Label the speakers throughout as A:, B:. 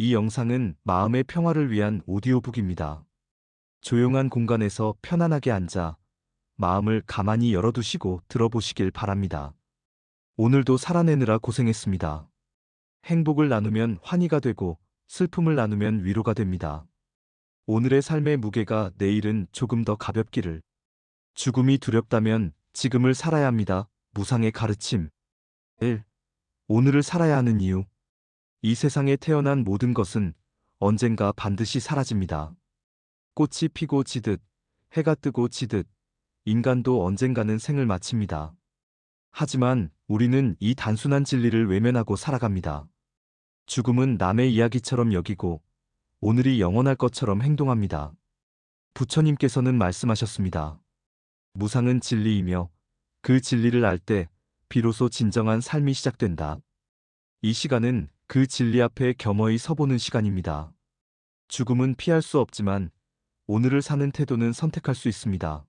A: 이 영상은 마음의 평화를 위한 오디오북입니다. 조용한 공간에서 편안하게 앉아 마음을 가만히 열어두시고 들어보시길 바랍니다. 오늘도 살아내느라 고생했습니다. 행복을 나누면 환희가 되고 슬픔을 나누면 위로가 됩니다. 오늘의 삶의 무게가 내일은 조금 더 가볍기를. 죽음이 두렵다면 지금을 살아야 합니다. 무상의 가르침. 1. 오늘을 살아야 하는 이유. 이 세상에 태어난 모든 것은 언젠가 반드시 사라집니다. 꽃이 피고 지듯, 해가 뜨고 지듯, 인간도 언젠가는 생을 마칩니다. 하지만 우리는 이 단순한 진리를 외면하고 살아갑니다. 죽음은 남의 이야기처럼 여기고 오늘이 영원할 것처럼 행동합니다. 부처님께서는 말씀하셨습니다. 무상은 진리이며 그 진리를 알 때 비로소 진정한 삶이 시작된다. 이 시간은 그 진리 앞에 겸허히 서보는 시간입니다. 죽음은 피할 수 없지만 오늘을 사는 태도는 선택할 수 있습니다.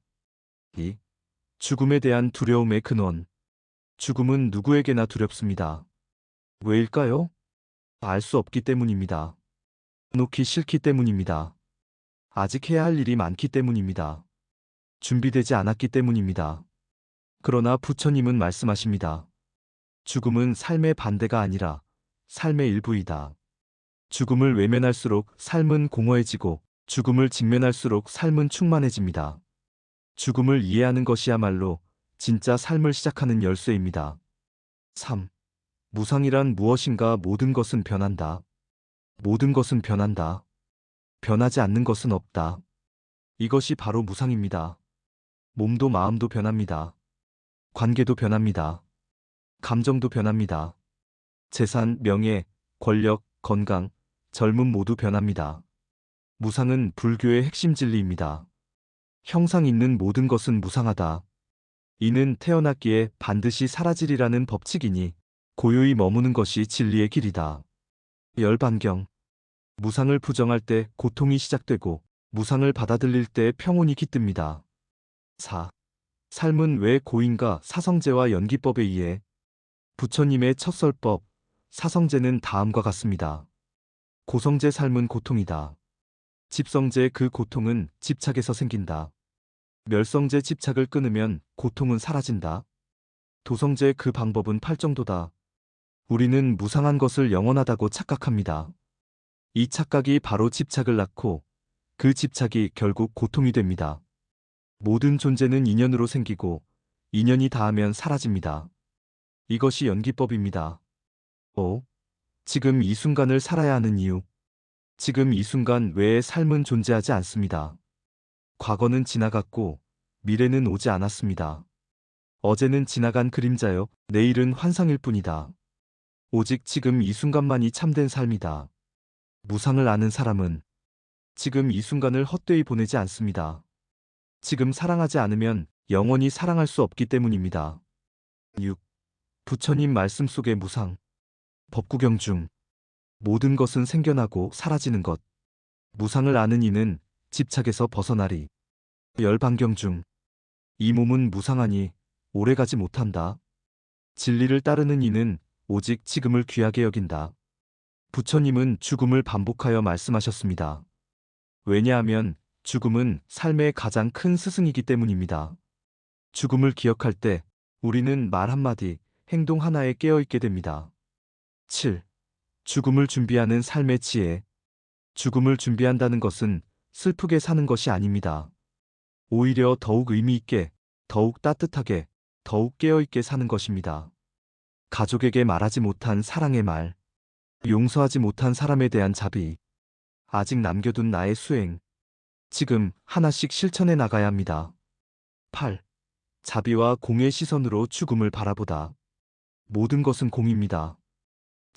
A: 2. 죽음에 대한 두려움의 근원. 죽음은 누구에게나 두렵습니다. 왜일까요? 알 수 없기 때문입니다. 놓기 싫기 때문입니다. 아직 해야 할 일이 많기 때문입니다. 준비되지 않았기 때문입니다. 그러나 부처님은 말씀하십니다. 죽음은 삶의 반대가 아니라 삶의 일부이다. 죽음을 외면할수록 삶은 공허해지고 죽음을 직면할수록 삶은 충만해집니다. 죽음을 이해하는 것이야말로 진짜 삶을 시작하는 열쇠입니다. 3. 무상이란 무엇인가 모든 것은 변한다. 모든 것은 변한다. 변하지 않는 것은 없다. 이것이 바로 무상입니다. 몸도 마음도 변합니다. 관계도 변합니다. 감정도 변합니다. 재산, 명예, 권력, 건강, 젊음 모두 변합니다. 무상은 불교의 핵심 진리입니다. 형상 있는 모든 것은 무상하다. 이는 태어났기에 반드시 사라지리라는 법칙이니 고요히 머무는 것이 진리의 길이다. 열반경. 무상을 부정할 때 고통이 시작되고 무상을 받아들일 때 평온이 깃듭니다. 4. 삶은 왜 고인가 사성제와 연기법에 의해 부처님의 첫설법, 사성제는 다음과 같습니다. 고성제 삶은 고통이다. 집성제 그 고통은 집착에서 생긴다. 멸성제 집착을 끊으면 고통은 사라진다. 도성제 그 방법은 팔 정도다. 우리는 무상한 것을 영원하다고 착각합니다. 이 착각이 바로 집착을 낳고 그 집착이 결국 고통이 됩니다. 모든 존재는 인연으로 생기고 인연이 닿으면 사라집니다. 이것이 연기법입니다. 5. 지금 이 순간을 살아야 하는 이유. 지금 이 순간 외의 삶은 존재하지 않습니다. 과거는 지나갔고 미래는 오지 않았습니다. 어제는 지나간 그림자요, 내일은 환상일 뿐이다. 오직 지금 이 순간만이 참된 삶이다. 무상을 아는 사람은 지금 이 순간을 헛되이 보내지 않습니다. 지금 사랑하지 않으면 영원히 사랑할 수 없기 때문입니다. 6. 부처님 말씀 속의 무상. 법구경 중 모든 것은 생겨나고 사라지는 것. 무상을 아는 이는 집착에서 벗어나리. 열반경 중 이 몸은 무상하니 오래가지 못한다. 진리를 따르는 이는 오직 지금을 귀하게 여긴다. 부처님은 죽음을 반복하여 말씀하셨습니다. 왜냐하면 죽음은 삶의 가장 큰 스승이기 때문입니다. 죽음을 기억할 때 우리는 말 한마디, 행동 하나에 깨어있게 됩니다. 7. 죽음을 준비하는 삶의 지혜. 죽음을 준비한다는 것은 슬프게 사는 것이 아닙니다. 오히려 더욱 의미 있게, 더욱 따뜻하게, 더욱 깨어있게 사는 것입니다. 가족에게 말하지 못한 사랑의 말, 용서하지 못한 사람에 대한 자비, 아직 남겨둔 나의 수행, 지금 하나씩 실천해 나가야 합니다. 8. 자비와 공의 시선으로 죽음을 바라보다. 모든 것은 공입니다.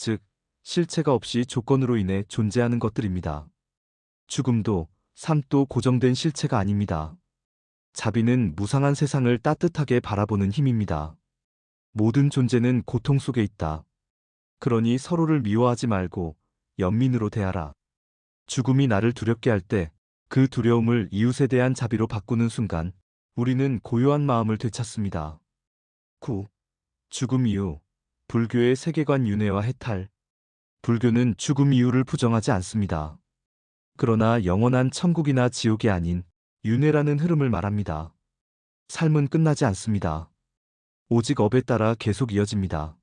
A: 즉, 실체가 없이 조건으로 인해 존재하는 것들입니다. 죽음도, 삶도 고정된 실체가 아닙니다. 자비는 무상한 세상을 따뜻하게 바라보는 힘입니다. 모든 존재는 고통 속에 있다. 그러니 서로를 미워하지 말고 연민으로 대하라. 죽음이 나를 두렵게 할 때 그 두려움을 이웃에 대한 자비로 바꾸는 순간 우리는 고요한 마음을 되찾습니다. 9. 죽음 이후 불교의 세계관 윤회와 해탈 불교는 죽음 이유를 부정하지 않습니다. 그러나 영원한 천국이나 지옥이 아닌 윤회라는 흐름을 말합니다. 삶은 끝나지 않습니다. 오직 업에 따라 계속 이어집니다.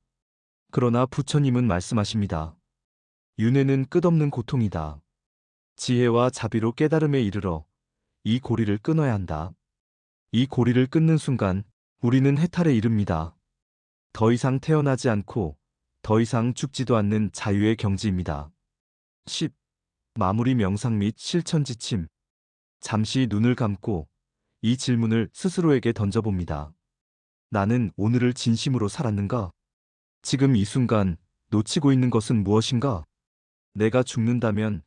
A: 그러나 부처님은 말씀하십니다. 윤회는 끝없는 고통이다. 지혜와 자비로 깨달음에 이르러 이 고리를 끊어야 한다. 이 고리를 끊는 순간 우리는 해탈에 이릅니다. 더 이상 태어나지 않고 더 이상 죽지도 않는 자유의 경지입니다. 10. 마무리 명상 및 실천 지침. 잠시 눈을 감고 이 질문을 스스로에게 던져봅니다. 나는 오늘을 진심으로 살았는가? 지금 이 순간 놓치고 있는 것은 무엇인가? 내가 죽는다면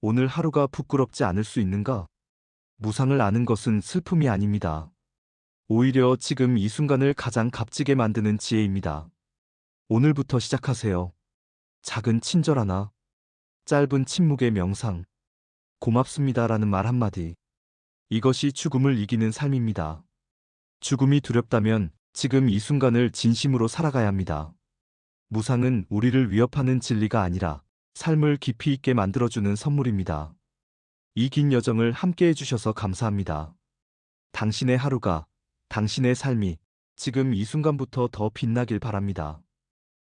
A: 오늘 하루가 부끄럽지 않을 수 있는가? 무상을 아는 것은 슬픔이 아닙니다. 오히려 지금 이 순간을 가장 값지게 만드는 지혜입니다. 오늘부터 시작하세요. 작은 친절 하나, 짧은 침묵의 명상, 고맙습니다라는 말 한마디. 이것이 죽음을 이기는 삶입니다. 죽음이 두렵다면 지금 이 순간을 진심으로 살아가야 합니다. 무상은 우리를 위협하는 진리가 아니라 삶을 깊이 있게 만들어주는 선물입니다. 이 긴 여정을 함께 해주셔서 감사합니다. 당신의 하루가, 당신의 삶이 지금 이 순간부터 더 빛나길 바랍니다.